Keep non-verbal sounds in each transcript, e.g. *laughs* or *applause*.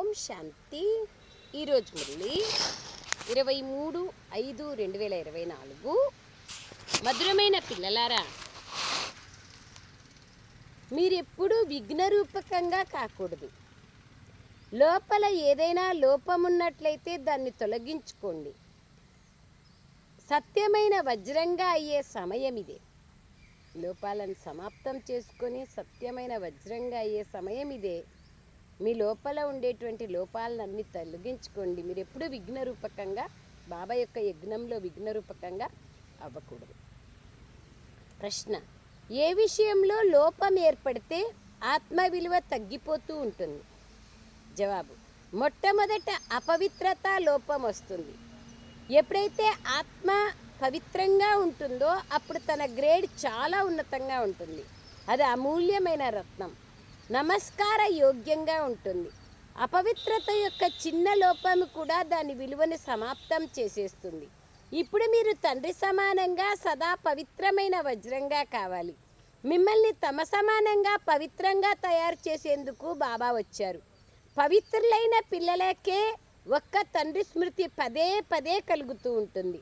ఓం శాంతి. ఈరోజు మురళి ఇరవై మూడు ఐదు రెండు వేల ఇరవై నాలుగు. మధురమైన పిల్లలారా మీరెప్పుడూ విఘ్నరూపకంగా కాకూడదు. లోపల ఏదైనా లోపం ఉన్నట్లయితే దాన్ని తొలగించుకోండి. సత్యమైన వజ్రంగా అయ్యే సమయం ఇదే. లోపాలను సమాప్తం చేసుకొని సత్యమైన వజ్రంగా అయ్యే సమయం ఇదే. మీ లోపల ఉండేటువంటి లోపాలన్నీ తొలగించుకోండి. మీరు ఎప్పుడూ విఘ్నరూపకంగా బాబా యొక్క యజ్ఞంలో విఘ్నరూపకంగా అవ్వకూడదు. ప్రశ్న ఏ విషయంలో లోపం ఏర్పడితే ఆత్మ విలువ తగ్గిపోతూ ఉంటుంది? జవాబు మొట్టమొదట అపవిత్రత లోపం వస్తుంది. ఎప్పుడైతే ఆత్మ పవిత్రంగా ఉంటుందో అప్పుడు తన గ్రేడ్ చాలా ఉన్నతంగా ఉంటుంది. అది అమూల్యమైన రత్నం. నమస్కార యోగ్యంగా ఉంటుంది. అపవిత్రత యొక్క చిన్న లోపం కూడా దాని విలువను సమాప్తం చేసేస్తుంది. ఇప్పుడు మీరు తండ్రి సమానంగా సదా పవిత్రమైన వజ్రంగా కావాలి. మిమ్మల్ని తమ సమానంగా పవిత్రంగా తయారు చేసేందుకు బాబా వచ్చారు. పవిత్రులైన పిల్లలకే ఒక్క తండ్రి స్మృతి పదే పదే కలుగుతూ ఉంటుంది.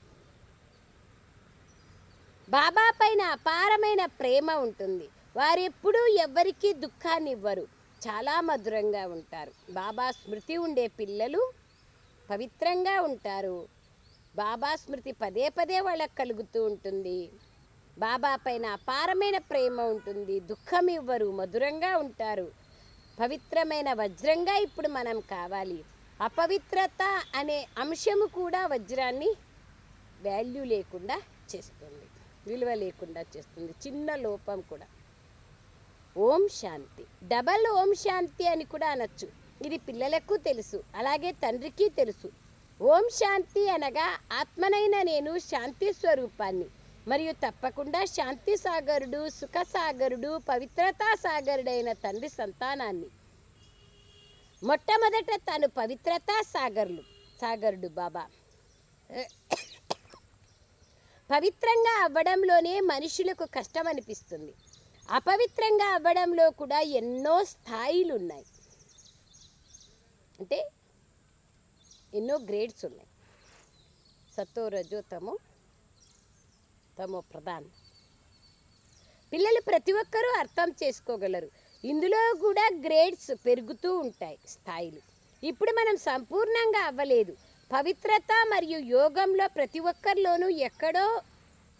బాబా పైన అపారమైన ప్రేమ ఉంటుంది. వారెప్పుడూ ఎవ్వరికీ దుఃఖాన్ని ఇవ్వరు చాలా మధురంగా ఉంటారు. బాబా స్మృతి ఉండే పిల్లలు పవిత్రంగా ఉంటారు. బాబా స్మృతి పదే పదే వాళ్ళకు కలుగుతూ ఉంటుంది. బాబా పైన అపారమైన ప్రేమ ఉంటుంది. దుఃఖం ఇవ్వరు మధురంగా ఉంటారు. పవిత్రమైన వజ్రంగా ఇప్పుడు మనం కావాలి. అపవిత్రత అనే అంశము కూడా వజ్రాన్ని వాల్యూ లేకుండా చేస్తుంది విలువ లేకుండా చేస్తుంది. చిన్న లోపం కూడా. ఓం శాంతి. డబల్ ఓం శాంతి అని కూడా అనొచ్చు. ఇది పిల్లలకు తెలుసు అలాగే తండ్రికి తెలుసు. ఓం శాంతి అనగా ఆత్మనైన నేను శాంతి స్వరూపాన్ని మరియు తప్పకుండా శాంతి సాగరుడు సుఖసాగరుడు పవిత్రతా సాగరుడైన తండ్రి సంతానాన్ని. మొట్టమొదట తను పవిత్రతా సాగర్లు సాగరుడు బాబా. పవిత్రంగా అవ్వడంలోనే మనుషులకు కష్టం అనిపిస్తుంది అపవిత్రంగా అవ్వడంలో కూడా ఎన్నో స్థాయిలు ఉన్నాయి అంటే ఎన్నో గ్రేడ్స్ ఉన్నాయి. సత్తో రజో తమో తమో ప్రధాన. పిల్లలు ప్రతి ఒక్కరూ అర్థం చేసుకోగలరు. ఇందులో కూడా గ్రేడ్స్ పెరుగుతూ ఉంటాయి స్థాయిలు. ఇప్పుడు మనం సంపూర్ణంగా అవ్వలేదు. పవిత్రత మరియు యోగంలో ప్రతి ఒక్కరిలోనూ ఎక్కడో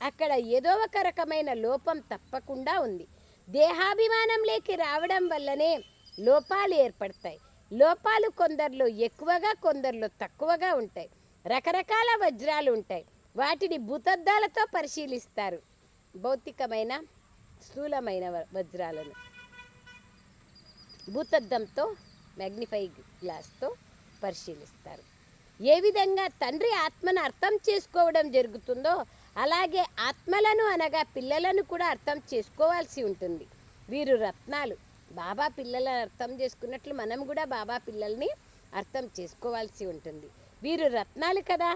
అక్కడ ఏదో ఒక రకమైన లోపం తప్పకుండా ఉంది. దేహాభిమానంలోకి రావడం వల్లనే లోపాలు ఏర్పడతాయి. లోపాలు కొందరిలో ఎక్కువగా కొందరిలో తక్కువగా ఉంటాయి. రకరకాల వజ్రాలు ఉంటాయి. వాటిని భూతద్దాలతో పరిశీలిస్తారు. భౌతికమైన స్థూలమైన వజ్రాలను. భూతద్దంతో మ్యాగ్నిఫై గ్లాస్తో పరిశీలిస్తారు. ఏ విధంగా తండ్రి ఆత్మను అర్థం చేసుకోవడం జరుగుతుందో అలాగే ఆత్మలను అనగా పిల్లలను కూడా అర్థం చేసుకోవాల్సి ఉంటుంది. వీరు రత్నాలు. బాబా పిల్లలను అర్థం చేసుకున్నట్లు మనం కూడా బాబా పిల్లల్ని అర్థం చేసుకోవాల్సి ఉంటుంది. వీరు రత్నాలు కదా?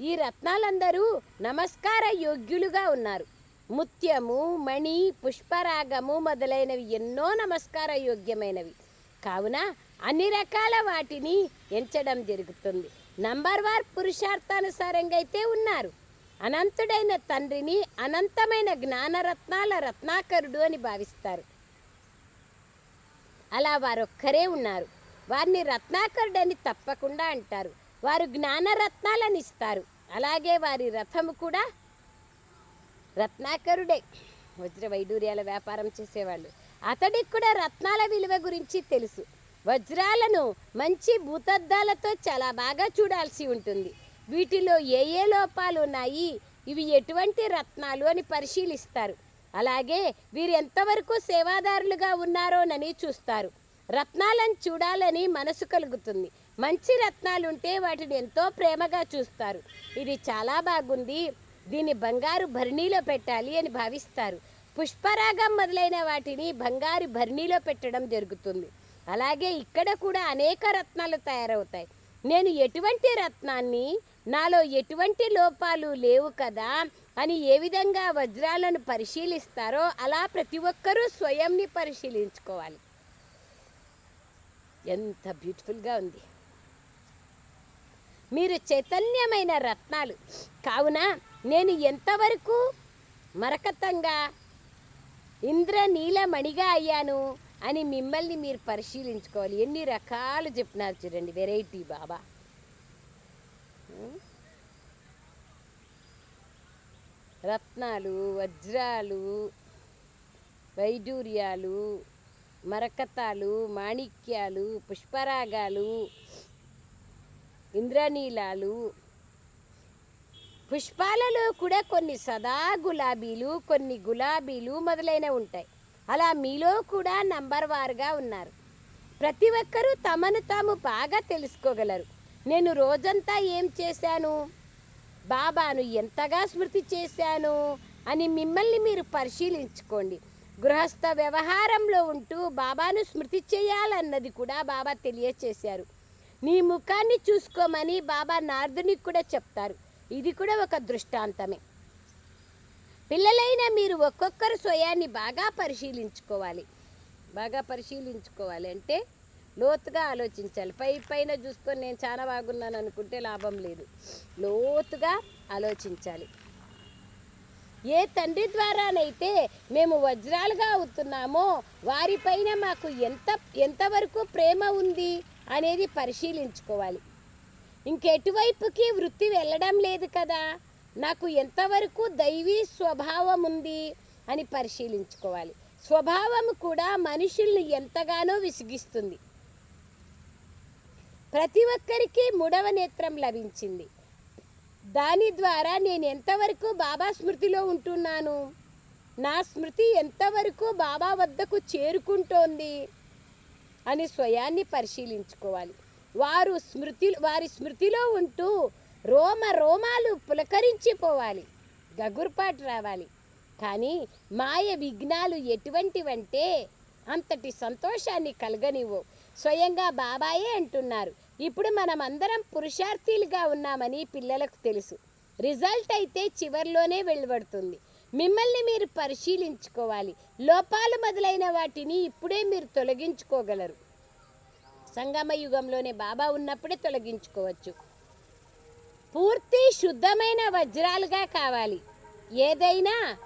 ఈ రత్నాలందరూ నమస్కార యోగ్యులుగా ఉన్నారు. ముత్యము మణి పుష్పరాగము మొదలైనవి ఎన్నో నమస్కార యోగ్యమైనవి. కావున అన్ని రకాల వాటిని ఎంచడం జరుగుతుంది. నంబర్ వార్ పురుషార్థానుసారంగా అయితే ఉన్నారు. అనంతుడైన తండ్రిని అనంతమైన జ్ఞానరత్నాల రత్నాకరుడు అని భావిస్తారు. అలా వారొక్కరే ఉన్నారు. వారిని రత్నాకరుడని తప్పకుండా అంటారు. వారు జ్ఞానరత్నాలను ఇస్తారు. అలాగే వారి రథము కూడా రత్నాకరుడే. వజ్ర వైడూర్యాల వ్యాపారం చేసేవాళ్ళు. అతడికి కూడా రత్నాల విలువ గురించి తెలుసు. వజ్రాలను మంచి భూతద్దాలతో చాలా బాగా చూడాల్సి ఉంటుంది. వీటిలో ఏ ఏ లోపాలు ఉన్నాయి ఇవి ఎటువంటి రత్నాలు అని పరిశీలిస్తారు. అలాగే వీరు ఎంతవరకు సేవాదారులుగా ఉన్నారోనని చూస్తారు. రత్నాలను చూడాలని మనసు కలుగుతుంది. మంచి రత్నాలు ఉంటే వాటిని ఎంతో ప్రేమగా చూస్తారు. ఇది చాలా బాగుంది. దీన్ని బంగారు భరణీలో పెట్టాలి అని భావిస్తారు. పుష్పరాగం మొదలైన వాటిని బంగారు భరణీలో పెట్టడం జరుగుతుంది. అలాగే ఇక్కడ కూడా అనేక రత్నాలు తయారవుతాయి. నేను ఎటువంటి రత్నాన్ని నాలో ఎటువంటి లోపాలు లేవు కదా అని ఏ విధంగా వజ్రాలను పరిశీలిస్తారో అలా ప్రతి ఒక్కరూ స్వయంని పరిశీలించుకోవాలి. ఎంత బ్యూటిఫుల్గా ఉంది. మీరు చైతన్యమైన రత్నాలు. కావున నేను ఎంతవరకు మరకతంగా ఇంద్రనీలమణిగా అయ్యాను అని మిమ్మల్ని మీరు పరిశీలించుకోవాలి. ఎన్ని రకాలు చెప్పినారు చూడండి. వెరైటీ బాబా. రత్నాలు వజ్రాలు వైడూర్యాలు మరకతాలు మాణిక్యాలు పుష్పరాగాలు ఇంద్రనీలాలు పుష్పాలలో కూడా కొన్ని సదా గులాబీలు కొన్ని గులాబీలు మొదలైనవి ఉంటాయి. అలా మీలో కూడా నంబర్ వారుగా ఉన్నారు. ప్రతి ఒక్కరూ తమను తాము బాగా తెలుసుకోగలరు. నేను రోజంతా ఏం చేశాను? బాబాను ఎంతగా స్మృతి చేశాను అని మిమ్మల్ని మీరు పరిశీలించుకోండి. గృహస్థ వ్యవహారంలో ఉంటూ బాబాను స్మృతి చేయాలన్నది కూడా బాబా తెలియచేశారు. నీ ముఖాన్ని చూసుకోమని బాబా నారదునికి కూడా చెప్తారు. ఇది కూడా ఒక దృష్టాంతమే. పిల్లలైన మీరు ఒక్కొక్కరు స్వయాన్ని బాగా పరిశీలించుకోవాలి. బాగా పరిశీలించుకోవాలి అంటే లోతుగా ఆలోచించాలి. పై పైన చూసుకొని నేను చాలా బాగున్నాను అనుకుంటే లాభం లేదు. లోతుగా ఆలోచించాలి. ఏ తండ్రి ద్వారానైతే మేము వజ్రాలుగా అవుతున్నామో వారిపైన మాకు ఎంత ఎంతవరకు ప్రేమ ఉంది అనేది పరిశీలించుకోవాలి. ఇంకెటువైపుకి వృత్తి వెళ్ళడం లేదు కదా. నాకు ఎంతవరకు దైవీ స్వభావం ఉంది అని పరిశీలించుకోవాలి. స్వభావం కూడా మనుషుల్ని ఎంతగానో విసిగిస్తుంది. ప్రతి ఒక్కరికి మూడవ నేత్రం లభించింది. దాని ద్వారా నేను ఎంతవరకు బాబా స్మృతిలో ఉంటున్నాను? నా స్మృతి ఎంతవరకు బాబా వద్దకు చేరుకుంటోంది? అని స్వయాన్ని పరిశీలించుకోవాలి. వారు స్మృతి వారి స్మృతిలో ఉంటూ రోమ రోమాలు పులకరించిపోవాలి. గగుర్పాటు రావాలి. కానీ మాయ విఘ్నాలు ఎటువంటివంటే అంతటి సంతోషాన్ని కలగనివ్వు. స్వయంగా బాబాయే అంటున్నారు. ఇప్పుడు మనం అందరం పురుషార్థీలుగా ఉన్నామని పిల్లలకు తెలుసు. రిజల్ట్ అయితే చివర్లోనే వెళ్ళబడుతుంది మిమ్మల్ని మీరు పరిశీలించుకోవాలి. లోపాలు మొదలైన వాటిని ఇప్పుడే మీరు తొలగించుకోగలరు. సంగమ యుగంలోనే బాబా ఉన్నప్పుడే తొలగించుకోవచ్చు. పూర్తి శుద్ధమైన వజ్రాలుగా కావాలి. ఏదైనా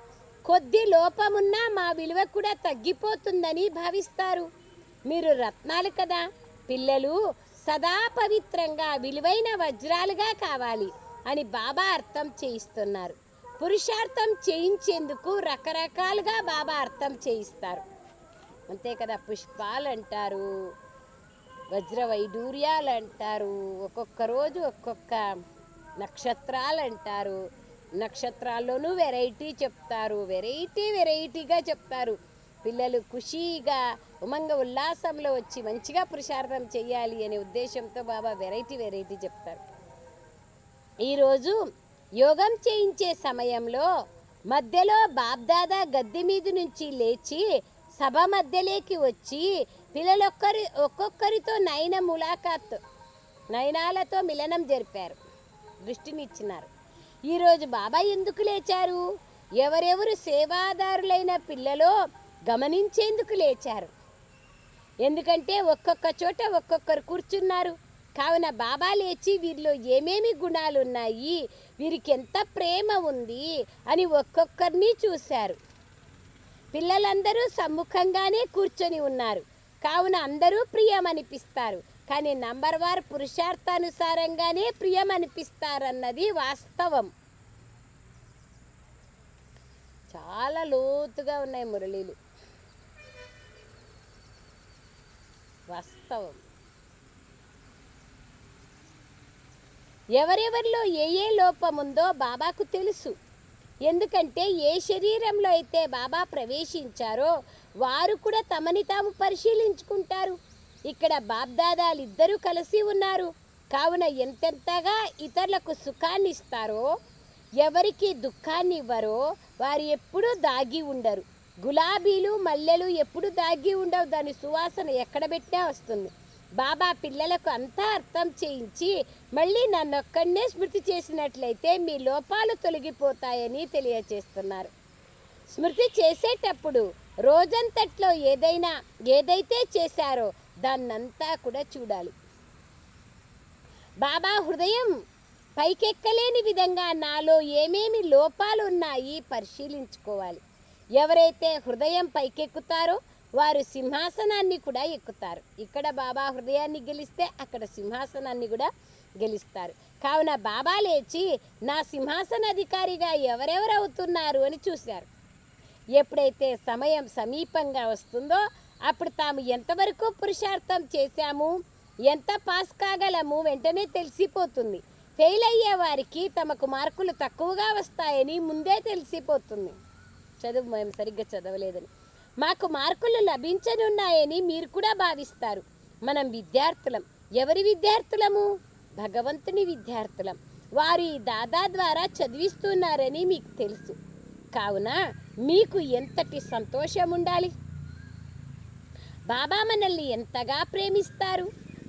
కొద్ది లోపమున్నా మా విలువ కూడా తగ్గిపోతుందని భావిస్తారు. మీరు రత్నాలు కదా. పిల్లలు సదా పవిత్రంగా విలువైన వజ్రాలుగా కావాలి అని బాబా అర్థం చేయిస్తున్నారు. పురుషార్థం చేయించేందుకు రకరకాలుగా బాబా అర్థం చేయిస్తారు. అంతే కదా పుష్పాలు అంటారు వజ్ర వైడూర్యాలు అంటారు ఒక్కొక్క రోజు ఒక్కొక్క నక్షత్రాలు అంటారు నక్షత్రాల్లోనూ వెరైటీ చెప్తారు వెరైటీ వెరైటీగా చెప్తారు. పిల్లలు ఖుషీగా ఉమంగ ఉల్లాసంలో వచ్చి మంచిగా పురుషార్థం చేయాలి అనే ఉద్దేశంతో బాబా వెరైటీ వెరైటీ చెప్తారు. ఈరోజు యోగం చేయించే సమయంలో మధ్యలో బాబ్దాదా గద్దె మీద నుంచి లేచి సభ మధ్యలోకి వచ్చి పిల్లలొక్కరి ఒక్కొక్కరితో నయన ములాఖాత్ నయనాలతో మిలనం జరిపారు. దృష్టినిచ్చినారు. ఈరోజు బాబా ఎందుకు లేచారు? ఎవరెవరు సేవాదారులైన పిల్లలో గమనించేందుకు లేచారు. ఎందుకంటే ఒక్కొక్క చోట ఒక్కొక్కరు కూర్చున్నారు. కావున బాబా లేచి వీరిలో ఏమేమి గుణాలు ఉన్నాయి వీరికి ఎంత ప్రేమ ఉంది అని ఒక్కొక్కరిని చూశారు. పిల్లలందరూ సమ్ముఖంగానే కూర్చొని ఉన్నారు. కావున అందరూ ప్రియం అనిపిస్తారు కానీ నంబర్ వార్ పురుషార్థానుసారంగానే ప్రియం అనిపిస్తారన్నది వాస్తవం. చాలా లోతుగా ఉన్నాయి మురళీలు. వాస్తవం. ఎవరెవరిలో ఏ ఏ లోపం ఉందో బాబాకు తెలుసు. ఎందుకంటే ఏ శరీరంలో అయితే బాబా ప్రవేశించారో వారు కూడా తమని తాము పరిశీలించుకుంటారు. ఇక్కడ బాబ్దాదాలు ఇద్దరూ కలిసి ఉన్నారు. కావున ఎంతెంతగా ఇతరులకు సుఖాన్ని ఇస్తారో ఎవరికి దుఃఖాన్ని ఇవ్వరో వారు ఎప్పుడూ దాగి ఉండరు. గులాబీలు మల్లెలు ఎప్పుడు దాగి ఉండవు. దాని సువాసన ఎక్కడ పెట్టినా వస్తుంది. బాబా పిల్లలకు అంతా అర్థం చేయించి మళ్ళీ నన్నొక్కడనే స్మృతి చేసినట్లయితే మీ లోపాలు తొలగిపోతాయని తెలియచేస్తున్నారు. స్మృతి చేసేటప్పుడు రోజంతట్లో ఏదైనా ఏదైతే చేశారో దాన్నంతా కూడా చూడాలి. బాబా హృదయం పైకెక్కలేని విధంగా నాలో ఏమేమి లోపాలు ఉన్నాయి పరిశీలించుకోవాలి. ఎవరైతే హృదయం పైకెక్కుతారో వారు సింహాసనాన్ని కూడా ఎక్కుతారు. ఇక్కడ బాబా హృదయాన్ని గెలిస్తే అక్కడ సింహాసనాన్ని కూడా గెలుస్తారు. కావున బాబా లేచి నా సింహాసన అధికారిగా ఎవరెవరు అవుతున్నారు అని చూశారు. ఎప్పుడైతే సమయం సమీపంగా వస్తుందో అప్పుడు తాము ఎంతవరకు పురుషార్థం చేశాము ఎంత పాస్ కాగలము వెంటనే తెలిసిపోతుంది. ఫెయిల్ అయ్యే వారికి తమకు మార్కులు తక్కువగా వస్తాయని ముందే తెలిసిపోతుంది. చదువు మేము సరిగ్గా చదవలేదని. మాకు మార్కులు లభించనున్నాయని మీరు కూడా భావిస్తారు. మనం విద్యార్థులం. ఎవరి విద్యార్థులము? భగవంతుని విద్యార్థులం. వారు ఈ దాదా ద్వారా చదివిస్తున్నారని మీకు తెలుసు. కావున మీకు ఎంతటి సంతోషం ఉండాలి? బాబా మనల్ని ఎంతగా ప్రేమిస్తారు?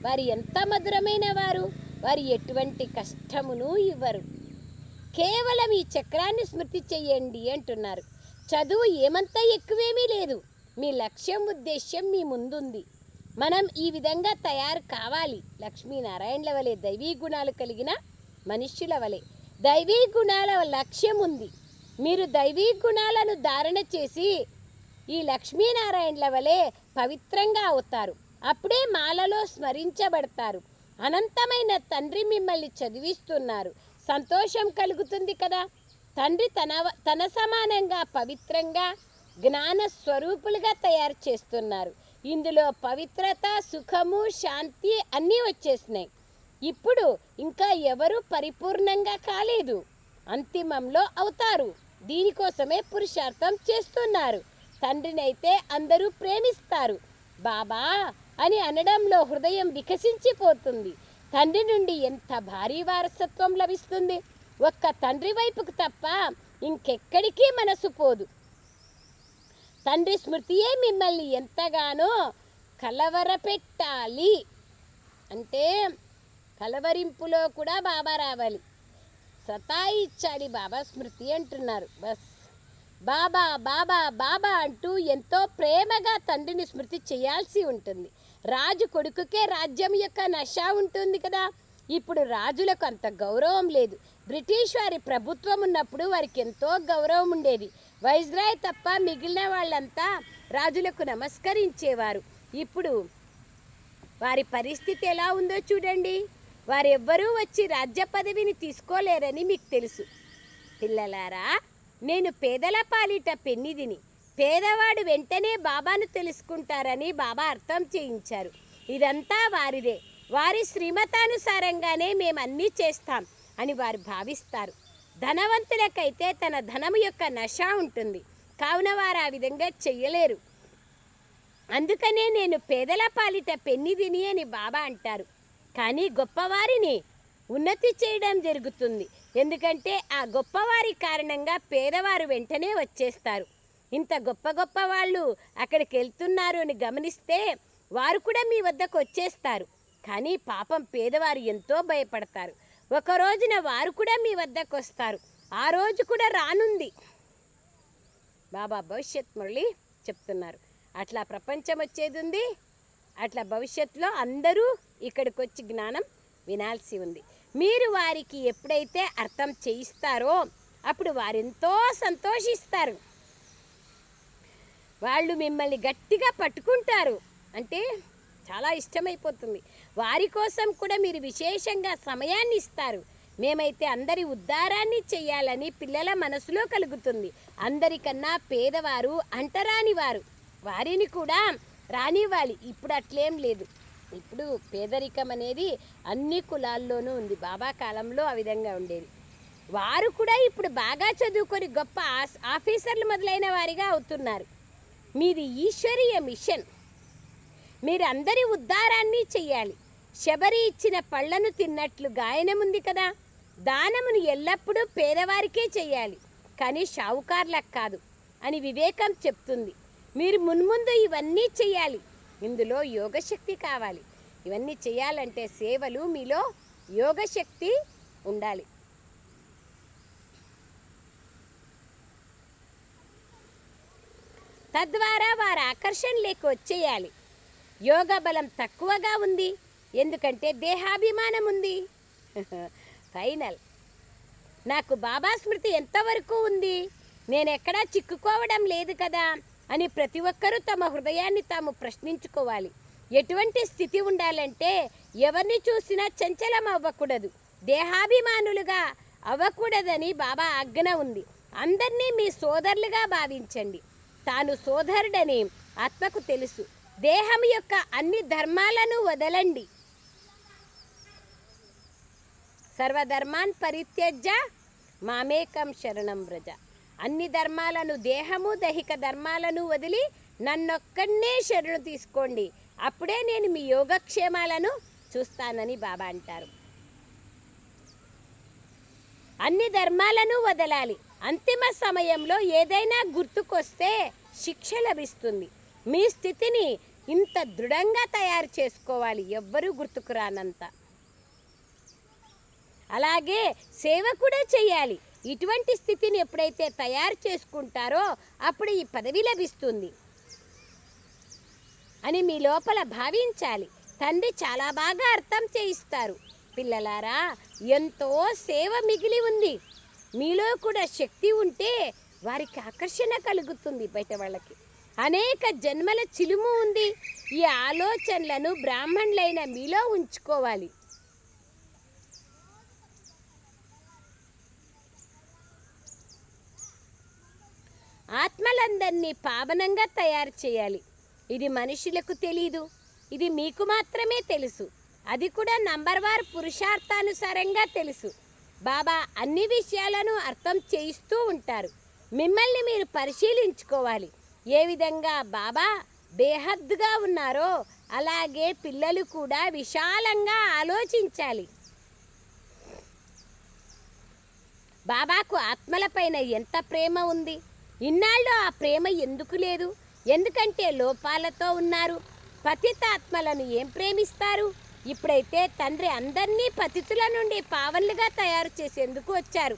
వారు ఎంత మధురమైన వారు? వారు ఎటువంటి కష్టమును ఇవ్వరు. కేవలం ఈ చక్రాన్ని స్మృతి చెయ్యండి అంటున్నారు. చదువు ఏమంత ఎక్కువేమీ లేదు. మీ లక్ష్యం ఉద్దేశ్యం మీ ముందుంది. మనం ఈ విధంగా తయారు కావాలి. లక్ష్మీనారాయణల వలె దైవీ గుణాలు కలిగిన మనుష్యుల వలె. దైవీ గుణాల లక్ష్యం ఉంది. మీరు దైవీ గుణాలను ధారణ చేసి ఈ లక్ష్మీనారాయణల వలె పవిత్రంగా అవుతారు. అప్పుడే మాలలో స్మరించబడతారు. అనంతమైన తండ్రి మిమ్మల్ని చదివిస్తున్నారు. సంతోషం కలుగుతుంది కదా? తండ్రి తన తన సమానంగా పవిత్రంగా జ్ఞాన స్వరూపులుగా తయారు చేస్తున్నారు. ఇందులో పవిత్రత సుఖము శాంతి అన్నీ వచ్చేసినాయి. ఇప్పుడు ఇంకా ఎవరు పరిపూర్ణంగా కాలేదు. అంతిమంలో అవుతారు. దీనికోసమే పురుషార్థం చేస్తున్నారు. తండ్రినైతే అందరూ ప్రేమిస్తారు. బాబా అని అనడంలో హృదయం వికసించిపోతుంది. తండ్రి నుండి ఎంత భారీ వారసత్వం లభిస్తుంది? ఒక్క తండ్రి వైపుకు తప్ప ఇంకెక్కడికి మనసు పోదు. తండ్రి స్మృతియే మిమ్మల్ని ఎంతగానో కలవరపెట్టాలి. అంటే కలవరింపులో కూడా బాబా రావాలి. సతాయిచ్చాలి బాబా స్మృతి అంటున్నారు. బస్. బాబా బాబా బాబా అంటూ ఎంతో ప్రేమగా తండ్రిని స్మృతి చేయాల్సి ఉంటుంది. రాజు కొడుకుకే రాజ్యం యొక్క నష ఉంటుంది కదా. ఇప్పుడు రాజులకు అంత గౌరవం లేదు. బ్రిటిష్ వారి ప్రభుత్వం ఉన్నప్పుడు వారికి ఎంతో గౌరవం ఉండేది. వైజ్రాయ్ తప్ప మిగిలిన వాళ్ళంతా రాజులకు నమస్కరించేవారు. ఇప్పుడు వారి పరిస్థితి ఎలా ఉందో చూడండి. వారెవ్వరూ వచ్చి రాజ్య పదవిని తీసుకోలేరని మీకు తెలుసు. పిల్లలారా నేను పేదల పాలిట పెన్నిదిని. పేదవాడు వెంటనే బాబాను తెలుసుకుంటారని బాబా అర్థం చేయించారు. ఇదంతా వారిదే. వారి శ్రీమతానుసారంగానే మేము అన్నీ చేస్తాం. అని వారు భావిస్తారు. ధనవంతులకైతే తన ధనము యొక్క నష ఉంటుంది. కావున వారు ఆ విధంగా చెయ్యలేరు. అందుకనే నేను పేదల పాలిట పెన్నిదిని అని బాబా అంటారు. కానీ గొప్పవారిని ఉన్నతి చేయడం జరుగుతుంది. ఎందుకంటే ఆ గొప్పవారి కారణంగా పేదవారు వెంటనే వచ్చేస్తారు. ఇంత గొప్ప గొప్ప వాళ్ళు అక్కడికి వెళ్తున్నారు అని గమనిస్తే వారు కూడా మీ వద్దకు వచ్చేస్తారు. కానీ పాపం పేదవారు ఎంతో భయపడతారు. ఒక రోజున వారు కూడా మీ వద్దకు వస్తారు. ఆ రోజు కూడా రానుంది. బాబా భవిష్యత్ మురళి చెప్తున్నారు. అట్లా ప్రపంచం వచ్చేది ఉంది. అట్లా భవిష్యత్తులో అందరూ ఇక్కడికి వచ్చి జ్ఞానం వినాల్సి ఉంది. మీరు వారికి ఎప్పుడైతే అర్థం చేయిస్తారో అప్పుడు వారెంతో సంతోషిస్తారు. వాళ్ళు మిమ్మల్ని గట్టిగా పట్టుకుంటారు. అంటే చాలా ఇష్టమైపోతుంది. వారి కోసం కూడా మీరు విశేషంగా సమయాన్ని ఇస్తారు. మేమైతే అందరి ఉద్ధారాన్ని చేయాలని పిల్లల మనసులో కలుగుతుంది. అందరికన్నా పేదవారు అంటరాని వారు వారిని కూడా రానివ్వాలి. ఇప్పుడు అట్లేం లేదు. ఇప్పుడు పేదరికం అనేది అన్ని కులాల్లోనూ ఉంది. బాబా కాలంలో ఆ విధంగా ఉండేది. వారు కూడా ఇప్పుడు బాగా చదువుకొని గొప్ప ఆఫీసర్లు మొదలైన వారిగా అవుతున్నారు. మీది ఈశ్వరీయ మిషన్. మీరందరి ఉద్ధారాన్ని చెయ్యాలి. శబరి ఇచ్చిన పళ్ళను తిన్నట్లు గాయనముంది కదా. దానమును ఎల్లప్పుడూ పేదవారికే చెయ్యాలి. కానీ షావుకార్లకు కాదు అని వివేకం చెప్తుంది. మీరు మున్ముందు ఇవన్నీ చెయ్యాలి. ఇందులో యోగశక్తి కావాలి. ఇవన్నీ చేయాలంటే సేవలు మీలో యోగశక్తి ఉండాలి. తద్వారా వారి ఆకర్షణ లేక వచ్చేయాలి. యోగ బలం తక్కువగా ఉంది. ఎందుకంటే దేహాభిమానం ఉంది. *laughs* ఫైనల్ నాకు బాబా స్మృతి ఎంతవరకు ఉంది? నేను ఎక్కడా చిక్కుకోవడం లేదు కదా? అని ప్రతి ఒక్కరూ తమ హృదయాన్ని తాము ప్రశ్నించుకోవాలి. ఎటువంటి స్థితి ఉండాలంటే ఎవరిని చూసినా చంచలం అవ్వకూడదు. దేహాభిమానులుగా అవ్వకూడదని బాబా ఆజ్ఞ ఉంది. అందరినీ మీ సోదరులుగా భావించండి. తాను సోదరుడని ఆత్మకు తెలుసు. దేహం యొక్క అన్ని ధర్మాలను వదలండి. సర్వధర్మాన్ పరిత్యజ్య మామేకం శరణం వ్రజ. అన్ని ధర్మాలను దేహము దైహిక ధర్మాలను వదిలి నన్నొక్కడనే శరణు తీసుకోండి. అప్పుడే నేను మీ యోగక్షేమాలను చూస్తానని బాబా అంటారు. అన్ని ధర్మాలను వదలాలి. అంతిమ సమయంలో ఏదైనా గుర్తుకొస్తే శిక్ష లభిస్తుంది. మీ స్థితిని ఇంత దృఢంగా తయారు చేసుకోవాలి. ఎవ్వరూ గుర్తుకు రానంత. అలాగే సేవ కూడా చేయాలి. ఇటువంటి స్థితిని ఎప్పుడైతే తయారు చేసుకుంటారో అప్పుడు ఈ పదవి లభిస్తుంది. అని మీ లోపల భావించాలి. తండ్రి చాలా బాగా అర్థం చేయిస్తారు. పిల్లలారా ఎంతో సేవ మిగిలి ఉంది. మీలో కూడా శక్తి ఉంటే వారికి ఆకర్షణ కలుగుతుంది బయట వాళ్ళకి. అనేక జన్మల చిలుము ఉంది. ఈ ఆలోచనలను బ్రాహ్మణులైన మీలో ఉంచుకోవాలి. ఆత్మలందరినీ పావనంగా తయారు చేయాలి. ఇది మనుషులకు తెలీదు. ఇది మీకు మాత్రమే తెలుసు. అది కూడా నంబర్ వార్ పురుషార్థానుసారంగా తెలుసు. బాబా అన్ని విషయాలను అర్థం చేయిస్తూ ఉంటారు. మిమ్మల్ని మీరు పరిశీలించుకోవాలి. ఏ విధంగా బాబా బేహద్దుగా ఉన్నారో అలాగే పిల్లలు కూడా విశాలంగా ఆలోచించాలి. బాబాకు ఆత్మలపైన ఎంత ప్రేమ ఉంది? ఇన్నాళ్ళు ఆ ప్రేమ ఎందుకు లేదు? ఎందుకంటే లోపాలతో ఉన్నారు. పతితాత్మలను ఏం ప్రేమిస్తారు? ఇప్పుడైతే తండ్రి అందరినీ పతితుల నుండి పావన్లుగా తయారు చేసేందుకు వచ్చారు.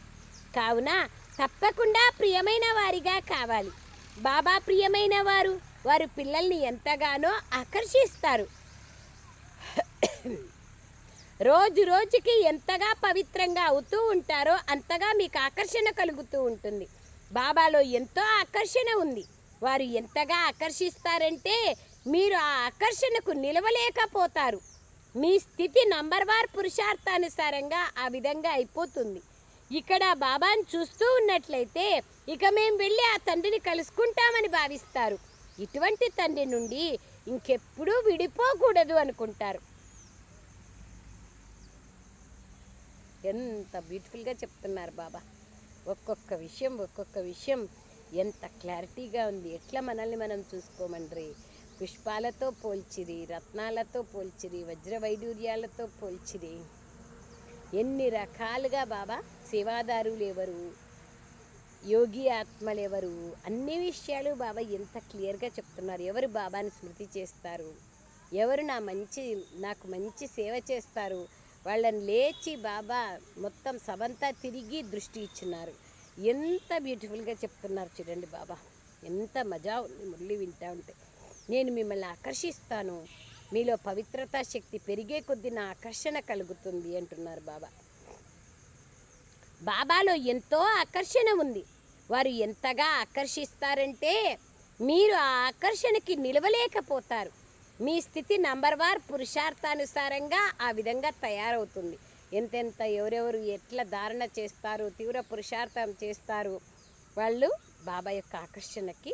కావున తప్పకుండా ప్రియమైన వారిగా కావాలి. బాబా ప్రియమైన వారు వారు పిల్లల్ని ఎంతగానో ఆకర్షిస్తారు. రోజు రోజుకి ఎంతగా పవిత్రంగా అవుతూ ఉంటారో అంతగా మీకు ఆకర్షణ కలుగుతూ ఉంటుంది. బాబాలో ఎంతో ఆకర్షణ ఉంది. వారు ఎంతగా ఆకర్షిస్తారంటే మీరు ఆ ఆకర్షణకు నిలవలేకపోతారు. మీ స్థితి నంబర్ వార్ పురుషార్థానుసారంగా ఆ విధంగా అయిపోతుంది. ఇక్కడ బాబాను చూస్తూ ఉన్నట్లయితే ఇక మేము వెళ్ళి ఆ తండ్రిని కలుసుకుంటామని భావిస్తారు. ఇటువంటి తండ్రి నుండి ఇంకెప్పుడూ విడిపోకూడదు అనుకుంటారు. ఎంత బ్యూటిఫుల్గా చెప్తున్నారు బాబా. ఒక్కొక్క విషయం ఒక్కొక్క విషయం ఎంత క్లారిటీగా ఉంది. ఎట్లా మనల్ని మనం చూసుకోమండ్రి? పుష్పాలతో పోల్చిరి రత్నాలతో పోల్చిరి వజ్ర వైడూర్యాలతో పోల్చిరి. ఎన్ని రకాలుగా బాబా సేవాదారులు ఎవరు యోగి ఆత్మలు ఎవరు అన్ని విషయాలు బాబా ఎంత క్లియర్గా చెప్తున్నారు. ఎవరు బాబాని స్మృతి చేస్తారు? ఎవరు నా మంచి నాకు మంచి సేవ చేస్తారు? వాళ్ళని లేచి బాబా మొత్తం సభంతా తిరిగి దృష్టి ఇచ్చినారు ఎంత బ్యూటిఫుల్గా చెప్తున్నారు చూడండి బాబా. ఎంత మజా ఉంది. మురళి వింటా ఉంటే. నేను మిమ్మల్ని ఆకర్షిస్తాను. మీలో పవిత్రతా శక్తి పెరిగే కొద్దీ నా ఆకర్షణ కలుగుతుంది అంటున్నారు బాబా. బాబాలో ఎంతో ఆకర్షణ ఉంది. వారు ఎంతగా ఆకర్షిస్తారంటే మీరు ఆ ఆకర్షణకి నిలవలేకపోతారు. మీ స్థితి నంబర్ వార్ పురుషార్థానుసారంగా ఆ విధంగా తయారవుతుంది. ఎంతెంత ఎవరెవరు ఎట్లా ధారణ చేస్తారు తీవ్ర పురుషార్థం చేస్తారు వాళ్ళు బాబా యొక్క ఆకర్షణకి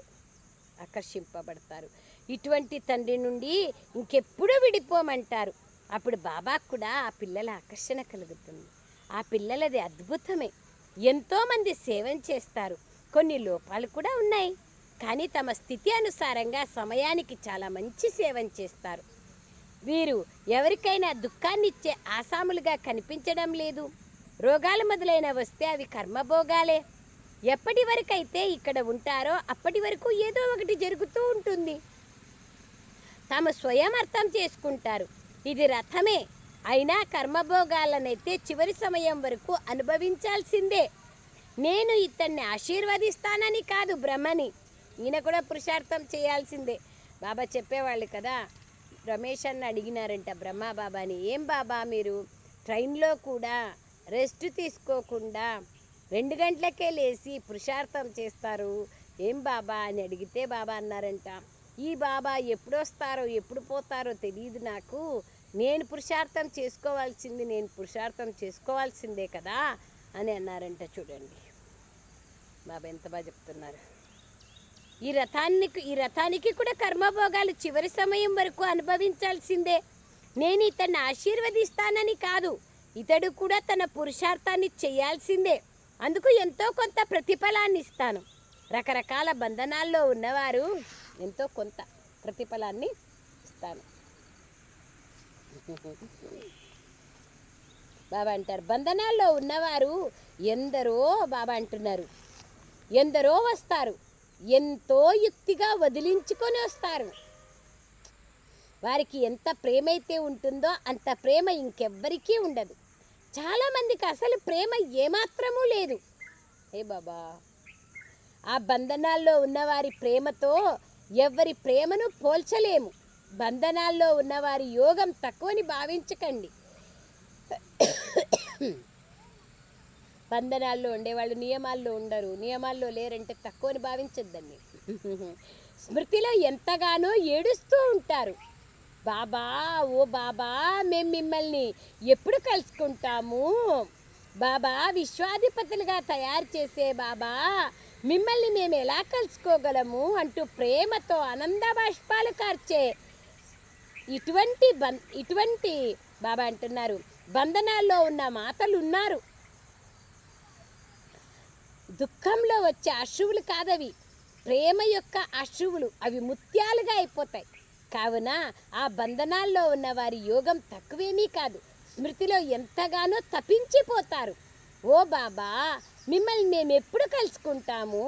ఆకర్షింపబడతారు. ఇటువంటి తండ్రి నుండి ఇంకెప్పుడూ విడిపోమంటారు? అప్పుడు బాబాకు కూడా ఆ పిల్లల ఆకర్షణ కలుగుతుంది. ఆ పిల్లలది అద్భుతమే. ఎంతోమంది సేవం చేస్తారు. కొన్ని లోపాలు కూడా ఉన్నాయి. కానీ తమ స్థితి అనుసారంగా సమయానికి చాలా మంచి సేవం చేస్తారు. వీరు ఎవరికైనా దుఃఖాన్ని ఇచ్చే ఆసాములుగా కనిపించడం లేదు. రోగాలు మొదలైన వస్తే అవి కర్మభోగాలే. ఎప్పటి వరకైతే ఇక్కడ ఉంటారో అప్పటి వరకు ఏదో ఒకటి జరుగుతూ ఉంటుంది. తాము స్వయం అర్థం చేసుకుంటారు. ఇది రథమే. అయినా కర్మభోగాలనైతే చివరి సమయం వరకు అనుభవించాల్సిందే. నేను ఇతన్ని ఆశీర్వదిస్తానని కాదు బ్రహ్మని. ఈయన కూడా పురుషార్థం చేయాల్సిందే. బాబా చెప్పేవాళ్ళు కదా రమేష్ అన్న అడిగినారంట బ్రహ్మ బాబాని ఏం బాబా మీరు? ట్రైన్లో కూడా రెస్ట్ తీసుకోకుండా రెండు గంటలకే లేచి పురుషార్థం చేస్తారు. ఏం బాబా? అని అడిగితే బాబా అన్నారంట. ఈ బాబా ఎప్పుడు వస్తారో ఎప్పుడు పోతారో తెలియదు నాకు. నేను పురుషార్థం చేసుకోవాల్సింది నేను పురుషార్థం చేసుకోవాల్సిందే కదా అని అన్నారంట చూడండి. బాబా ఎంత బాగా చెప్తున్నారు. ఈ రథానికి ఈ రథానికి కూడా కర్మభోగాలు చివరి సమయం వరకు అనుభవించాల్సిందే. నేను ఇతన్ని ఆశీర్వదిస్తానని కాదు ఇతడు కూడా తన పురుషార్థాన్ని చేయాల్సిందే. అందుకు ఎంతో కొంత ప్రతిఫలాన్ని ఇస్తాను రకరకాల బంధనాల్లో ఉన్నవారు ఎంతో కొంత ప్రతిఫలాన్ని ఇస్తాను. బాబా అంటారు బంధనాల్లో ఉన్నవారు ఎందరో బాబా అంటున్నారు. ఎందరో వస్తారు. ఎంతో యుక్తిగా వదిలించుకొని వస్తారు. వారికి ఎంత ప్రేమ అయితే ఉంటుందో అంత ప్రేమ ఇంకెవ్వరికీ ఉండదు. చాలామందికి అసలు ప్రేమ ఏమాత్రమూ లేదు. ఏ బాబా ఆ బంధనాల్లో ఉన్నవారి ప్రేమతో ఎవరి ప్రేమను పోల్చలేము. బంధనాల్లో ఉన్నవారి యోగం తక్కువని భావించకండి. బంధనాల్లో ఉండేవాళ్ళు నియమాల్లో ఉండరు. నియమాల్లో లేరంటే తక్కువని భావించద్దండి. స్మృతిలో ఎంతగానో ఏడుస్తూ ఉంటారు. బాబా ఓ బాబా మేము మిమ్మల్ని ఎప్పుడు కలుసుకుంటాము? బాబా విశ్వాధిపతులుగా తయారు చేసే బాబా మిమ్మల్ని మేము ఎలా కలుసుకోగలము అంటూ ప్రేమతో ఆనంద బాష్పాలు కార్చే ఇటువంటి బం ఇటువంటి బాబా అంటున్నారు. బంధనాల్లో ఉన్న మాతలు ఉన్నారు దుఃఖంలో వచ్చే అశువులు కాదవి. ప్రేమ యొక్క అశువులు అవి ముత్యాలుగా అయిపోతాయి. కావున ఆ బంధనాల్లో ఉన్న వారి యోగం తక్కువేమీ కాదు. స్మృతిలో ఎంతగానో తపించిపోతారు ఓ బాబా మిమ్మల్ని మేము ఎప్పుడు కలుసుకుంటాము?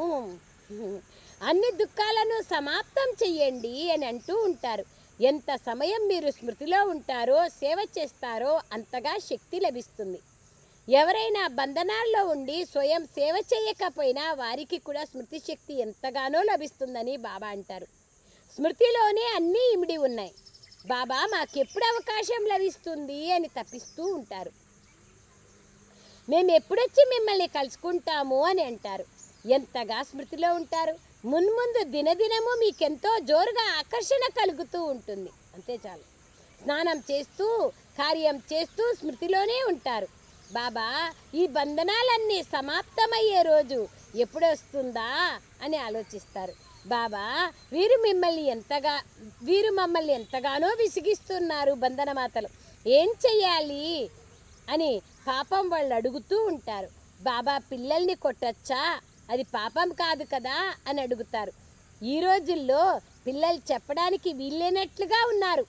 అన్ని దుఃఖాలను సమాప్తం చెయ్యండి అని అంటూ ఉంటారు. ఎంత సమయం మీరు స్మృతిలో ఉంటారో సేవ చేస్తారో అంతగా శక్తి లభిస్తుంది. ఎవరైనా బంధనాల్లో ఉండి స్వయం సేవ చేయకపోయినా వారికి కూడా స్మృతి శక్తి ఎంతగానో లభిస్తుందని బాబా అంటారు. స్మృతిలోనే అన్నీ ఇమిడి ఉన్నాయి. బాబా మాకెప్పుడు అవకాశం లభిస్తుంది అని తప్పిస్తూ ఉంటారు. మేము ఎప్పుడొచ్చి మిమ్మల్ని కలుసుకుంటాము అని అంటారు. ఎంతగా స్మృతిలో ఉంటారు? మున్ముందు దినదినము మీకెంతో జోరుగా ఆకర్షణ కలుగుతూ ఉంటుంది. అంతే చాలు. స్నానం చేస్తూ కార్యం చేస్తూ స్మృతిలోనే ఉంటారు. బాబా ఈ బంధనాలన్నీ సమాప్తమయ్యే రోజు ఎప్పుడొస్తుందా అని ఆలోచిస్తారు. బాబా వీరు మిమ్మల్ని ఎంతగా వీరు మమ్మల్ని ఎంతగానో విసిగిస్తున్నారు బంధనమాతలు. ఏం చెయ్యాలి? అని పాపం వాళ్ళు అడుగుతూ ఉంటారు. బాబా పిల్లల్ని కొట్టచ్చా? అది పాపం కాదు కదా? అని అడుగుతారు. ఈ రోజుల్లో పిల్లలు చెప్పడానికి వీల్లేనట్లుగా ఉన్నారు.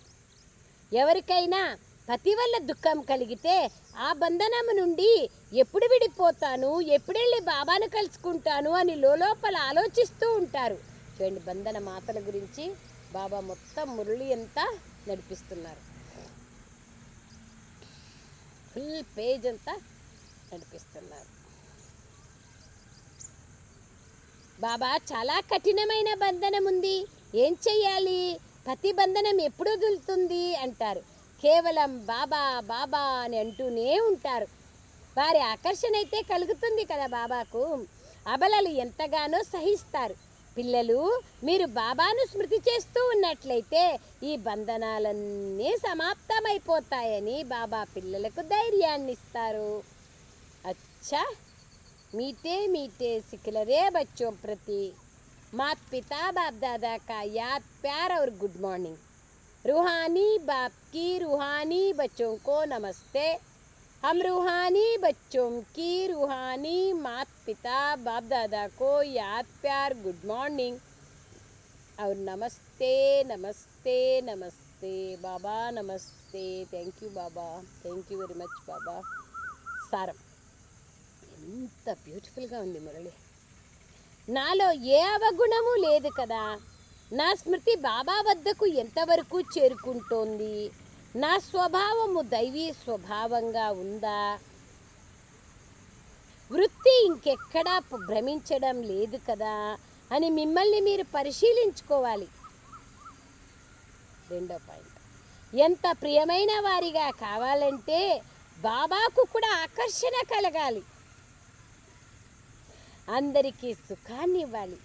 ఎవరికైనా పతి వల్ల దుఃఖం కలిగితే ఆ బంధనము నుండి ఎప్పుడు విడిపోతాను ఎప్పుడెళ్ళి బాబాను కలుసుకుంటాను అని లోపల ఆలోచిస్తూ ఉంటారు. చూడండి బంధన మాతల గురించి బాబా మొత్తం మురళి అంతా నడిపిస్తున్నారు. ఫుల్ పేజ్ అంతా నడిపిస్తున్నారు. బాబా చాలా కఠినమైన బంధనం ఉంది. ఏం చెయ్యాలి? ప్రతి బంధనం ఎప్పుడు వదులుతుంది అంటారు. కేవలం బాబా బాబా అని అంటూనే ఉంటారు. వారి ఆకర్షణ అయితే కలుగుతుంది కదా బాబాకు. అబలలు ఎంతగానో సహిస్తారు. పిల్లలు మీరు బాబాను స్మృతి చేస్తూ ఉన్నట్లయితే ఈ బంధనాలన్నీ సమాప్తమైపోతాయని బాబా పిల్లలకు ధైర్యాన్ని ఇస్తారు అచ్చా मीठे मीठे सिखलरे बच्चों प्रति मात पिता बाप दादा का याद प्यार और गुड मॉर्निंग रूहानी बाप की रूहानी बच्चों को नमस्ते हम रूहानी बच्चों की रूहानी मात पिता बाप दादा को याद प्यार गुड मॉर्निंग और नमस्ते नमस्ते नमस्ते बाबा नमस्ते thank you Baba thank you very much बाबा సారం ఎంత బ్యూటిఫుల్గా ఉంది మురళి నాలో ఏ అవగుణము లేదు కదా నా స్మృతి బాబా వద్దకు ఎంతవరకు చేరుకుంటోంది నా స్వభావము దైవీ స్వభావంగా ఉందా వృత్తి ఇంకెక్కడా భ్రమించడం లేదు కదా అని మిమ్మల్ని మీరు పరిశీలించుకోవాలి. రెండో పాయింట్. ఎంత ప్రియమైన వారిగా కావాలంటే బాబాకు కూడా ఆకర్షణ కలగాలి. అందరికీ సుఖాన్ని ఇవ్వాలి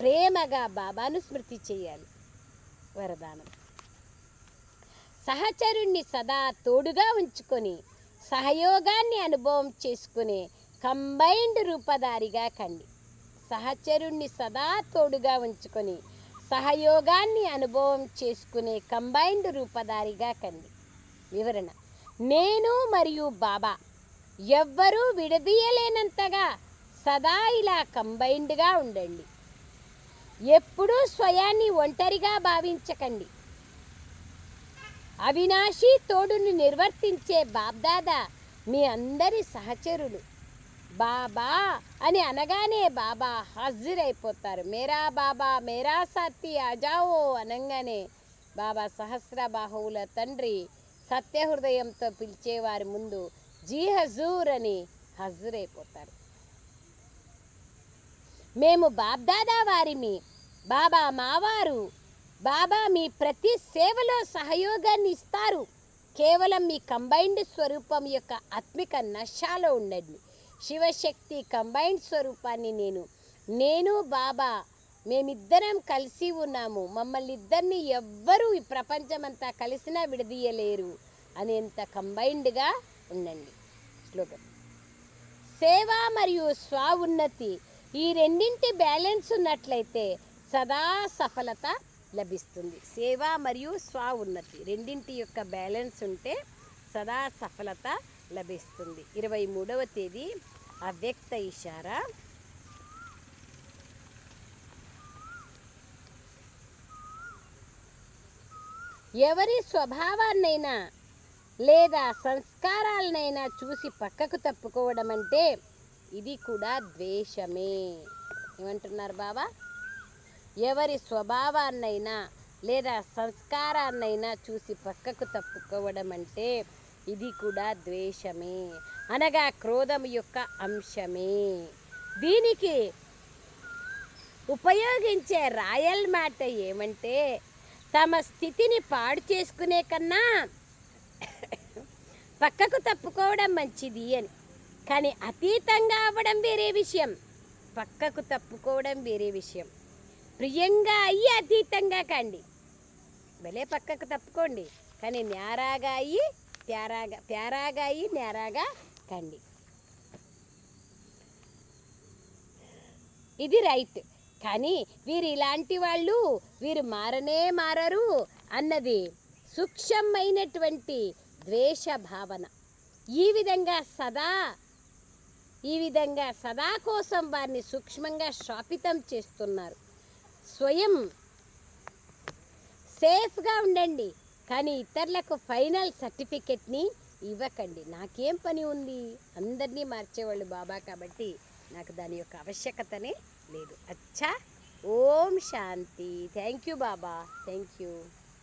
ప్రేమగా బాబాను స్మృతి చేయాలి. వరదానం. సహచరుణ్ణి సదా తోడుగా ఉంచుకొని సహయోగాన్ని అనుభవం చేసుకునే కంబైన్డ్ రూపధారిగా కండి. సహచరుణ్ణి సదా తోడుగా ఉంచుకొని సహయోగాన్ని అనుభవం చేసుకునే కంబైన్డ్ రూపధారిగా కండి. వివరణ నేను మరియు బాబా ఎవ్వరూ విడదీయలేనంతగా సదా ఇలా కంబైన్డ్గా ఉండండి. ఎప్పుడూ స్వయాన్ని ఒంటరిగా భావించకండి. అవినాశి తోడును నిర్వర్తించే బాబ్దాదా మీ అందరి సహచరులు. బాబా అని అనగానే బాబా హాజరైపోతారు. మేరా బాబా మేరా సత్తి అజావో అనగానే బాబా సహస్రబాహువుల తండ్రి సత్యహృదయంతో పిలిచేవారి ముందు జీ హజూర్ అని హజరైపోతారు. మేము బాబ్దాదా వారిమి బాబా మావారు బాబా మీ ప్రతి సేవలో సహయోగాన్ని ఇస్తారు. కేవలం మీ కంబైన్డ్ స్వరూపం యొక్క ఆత్మిక నశాలో ఉండండి. శివశక్తి కంబైన్డ్ స్వరూపాన్ని నేను నేను బాబా మేమిద్దరం కలిసి ఉన్నాము. మమ్మల్ని ఇద్దరిని ఎవ్వరూ ఈ ప్రపంచమంతా కలిసినా విడదీయలేరు అనేంత కంబైన్డ్గా ఉండండి. శ్లోకం. సేవ మరియు స్వ ఉన్నతి ఈ రెండింటి బ్యాలెన్స్ ఉన్నట్లయితే సదా సఫలత లభిస్తుంది. సేవ మరియు స్వ ఉన్నతి రెండింటి యొక్క బ్యాలెన్స్ ఉంటే సదా సఫలత లభిస్తుంది. ఇరవై మూడవ తేదీ అవ్యక్త ఇషారా. ఎవరి స్వభావాన్నైనా లేదా సంస్కారాలనైనా చూసి పక్కకు తప్పుకోవడం అంటే ఇది కూడా ద్వేషమే. ఏమంటున్నారు బాబా ఎవరి స్వభావాన్నైనా లేదా సంస్కారాన్నైనా చూసి పక్కకు తప్పుకోవడం అంటే ఇది కూడా ద్వేషమే. అనగా క్రోధం యొక్క అంశమే. దీనికి ఉపయోగించే రాయల్ మాట ఏమంటే తమ స్థితిని పాడు చేసుకునే కన్నా పక్కకు తప్పుకోవడం మంచిది అని. కానీ అతీతంగా అవ్వడం వేరే విషయం. పక్కకు తప్పుకోవడం వేరే విషయం. ప్రియంగా అయ్యి అతీతంగా కండి. భలే పక్కకు తప్పుకోండి. కానీ నేరాగా అయ్యి తేరాగా తేరాగా నేరాగా కండి. ఇది రైట్. కానీ వీరు ఇలాంటి వాళ్ళు వీరు మారనే మారరు అన్నది సూక్ష్మమైనటువంటి ద్వేష భావన ఈ విధంగా సదా ఈ విధంగా సదా కోసం వారిని సూక్ష్మంగా శాపితం చేస్తున్నారు. స్వయం సేఫ్గా ఉండండి. కానీ ఇతరులకు ఫైనల్ సర్టిఫికెట్ని ఇవ్వకండి. నాకేం పని ఉంది? అందరినీ మార్చేవాళ్ళు బాబా కాబట్టి నాకు దాని యొక్క ఆవశ్యకతనే లేదు. అచ్చా! ఓం శాంతి. Thank you Baba. Thank you.